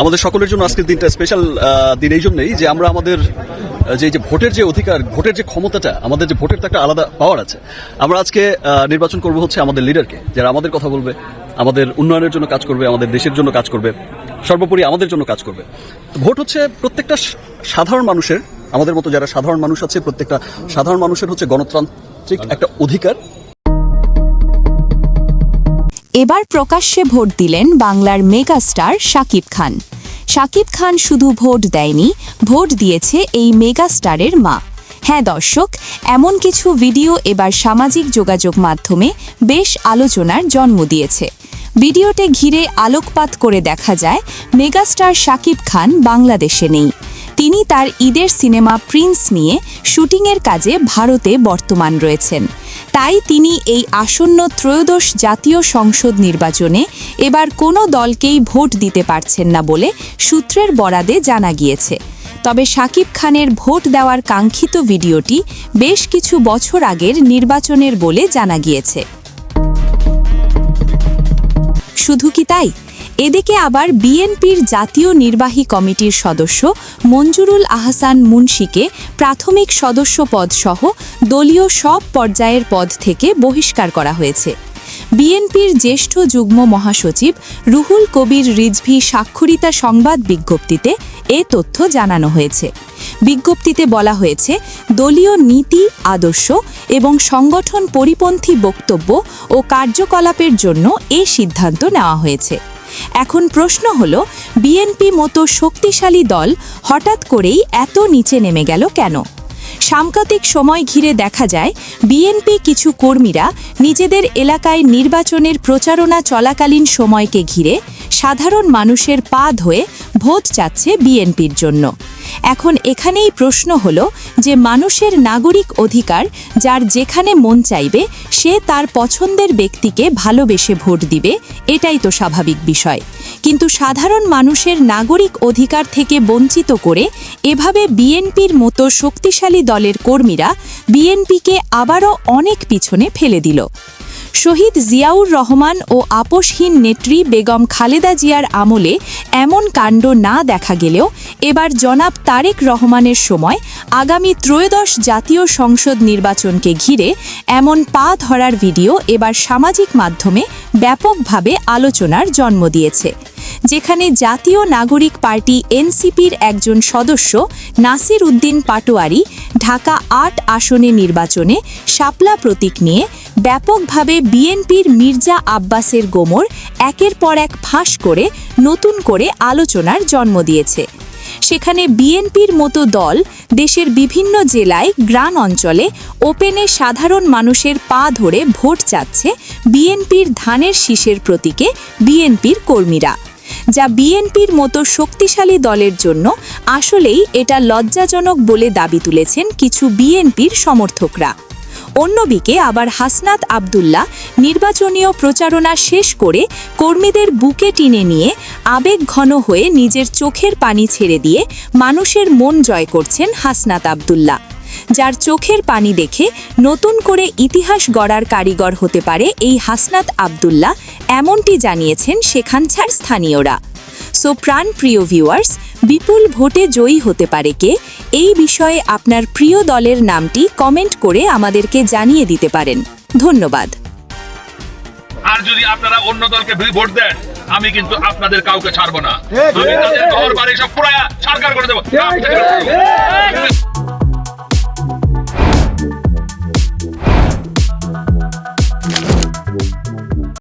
আমাদের সকলের জন্য আজকের দিনটা স্পেশাল দিন এই জন্যই যে আমরা আমাদের যে যে ভোটের যে অধিকার, ভোটের যে ক্ষমতাটা, আমাদের যে ভোটের তো একটা আলাদা পাওয়ার আছে। আমরা আজকে নির্বাচন করব হচ্ছে আমাদের লিডারকে যারা আমাদের কথা বলবে, আমাদের উন্নয়নের জন্য কাজ করবে, আমাদের দেশের জন্য কাজ করবে, সর্বোপরি আমাদের জন্য কাজ করবে। ভোট হচ্ছে প্রত্যেকটা সাধারণ মানুষের, আমাদের মতো যারা সাধারণ মানুষ আছে, প্রত্যেকটা সাধারণ মানুষের হচ্ছে গণতান্ত্রিক একটা অধিকার। এবার প্রকাশ্যে ভোট দিলেন বাংলার মেগাস্টার শাকিব খান। শাকিব খান শুধু ভোট দেয়নি, ভোট দিয়েছে এই মেগাস্টারের মা। হ্যাঁ দর্শক, এমন কিছু ভিডিও এবার সামাজিক যোগাযোগ মাধ্যমে বেশ আলোচনার জন্ম দিয়েছে। ভিডিওতে ঘিরে আলোকপাত করে দেখা যায়, মেগাস্টার শাকিব খান বাংলাদেশে নেই। তিনি তার ঈদের সিনেমা প্রিন্স নিয়ে শুটিংয়ের কাজে ভারতে বর্তমান রয়েছেন। তাই তিনি এই আসন্ন ত্রয়োদশ জাতীয় সংসদ নির্বাচনে এবার কোনো দলকেই ভোট দিতে পারছেন না বলে সূত্রের বরাদে জানা গিয়েছে। তবে শাকিব খানের ভোট দেওয়ার কাঙ্ক্ষিত ভিডিওটি বেশ কিছু বছর আগের নির্বাচনের বলে জানা গিয়েছে। শুধু কি তাই? এদিকে আবার বিএনপির জাতীয় নির্বাহী কমিটির সদস্য মঞ্জুরুল আহসান মুন্সিকে প্রাথমিক সদস্য পদ সহ দলীয় সব পর্যায়ের পদ থেকে বহিষ্কার করা হয়েছে। বিএনপির জ্যেষ্ঠ যুগ্ম মহাসচিব রুহুল কবির রিজভি স্বাক্ষরিতা সংবাদ বিজ্ঞপ্তিতে এ তথ্য জানানো হয়েছে। বিজ্ঞপ্তিতে বলা হয়েছে, দলীয় নীতি, আদর্শ এবং সংগঠন পরিপন্থী বক্তব্য ও কার্যকলাপের জন্য এ সিদ্ধান্ত নেওয়া হয়েছে। এখন প্রশ্ন হল বিএনপি মতো শক্তিশালী দল হঠাৎ করেই এত নিচে নেমে গেল কেন? সাম্প্রতিক সময় ঘিরে দেখা যায় বিএনপি কিছু কর্মীরা নিজেদের এলাকায় নির্বাচনের প্রচারণা চলাকালীন সময়কে ঘিরে সাধারণ মানুষের পা ধয়ে ভোট চাচ্ছে বিএনপির জন্য। এখন এখানেই প্রশ্ন হল যে মানুষের নাগরিক অধিকার যার যেখানে মন চাইবে, সে তার পছন্দের ব্যক্তিকে ভালোবেসে ভোট দিবে, এটাই তো স্বাভাবিক বিষয়। কিন্তু সাধারণ মানুষের নাগরিক অধিকার থেকে বঞ্চিত করে এভাবে বিএনপির মতো শক্তিশালী দলের কর্মীরা বিএনপিকে আবারও অনেক পিছনে ফেলে দিল। শহীদ জিয়াউর রহমান ও আপোষহীন নেত্রী বেগম খালেদা জিয়ার আমলে এমন কাণ্ড না দেখা গেলেও এবার জনাব তারেক রহমানের সময় আগামী ত্রয়োদশ জাতীয় সংসদ নির্বাচনকে ঘিরে এমন পা ধরার ভিডিও এবার সামাজিক মাধ্যমে ব্যাপকভাবে আলোচনার জন্ম দিয়েছে, যেখানে জাতীয় নাগরিক পার্টি এনসিপির একজন সদস্য নাসির উদ্দিন পাটোয়ারি ঢাকা আট আসনে নির্বাচনে শাপলা প্রতীক নিয়ে ব্যাপকভাবে বিএনপির মির্জা আব্বাসের গোমর একের পর এক ফাঁস করে নতুন করে আলোচনার জন্ম দিয়েছে। সেখানে বিএনপির মতো দল দেশের বিভিন্ন জেলায়, গ্রাম অঞ্চলে ওপেনে সাধারণ মানুষের পা ধরে ভোট চাচ্ছে বিএনপির ধানের শীষের প্রতীকে বিএনপির কর্মীরা। যা বিএনপির মতো শক্তিশালী দলের জন্য আসলেই এটা লজ্জাজনক বলে দাবি তুলেছেন কিছু বিএনপির সমর্থকরা। অন্যদিকে আবার হাসনাত আবদুল্লাহ নির্বাচনীয় প্রচারণা শেষ করে কর্মীদের বুকে টিনে নিয়ে আবেগ ঘন হয়ে নিজের চোখের পানি ছেড়ে দিয়ে মানুষের মন জয় করছেন হাসনাত আবদুল্লাহ। যার চোখের পানি দেখে নতুন করে ইতিহাস গড়ার কারিগর হতে পারে এই হাসনাত আবদুল্লাহ এমনটি জানিয়েছেন সেখানকার স্থানীয়রা। সো প্রাণ প্রিয় ভিউয়ার্স বিপুল ভোটে জয়ী হতে পারে কে? এই বিষয়ে আপনার প্রিয় দলের নামটি কমেন্ট করে আমাদেরকে জানিয়ে দিতে পারেন। ধন্যবাদ। আর যদি আপনারা অন্য দলকে ভোট দেন আমি কিন্তু আপনাদের কাউকে ছাড়বো না। আমি তাদের ঘর বাড়ি সব পুরা সরকার করে দেবো।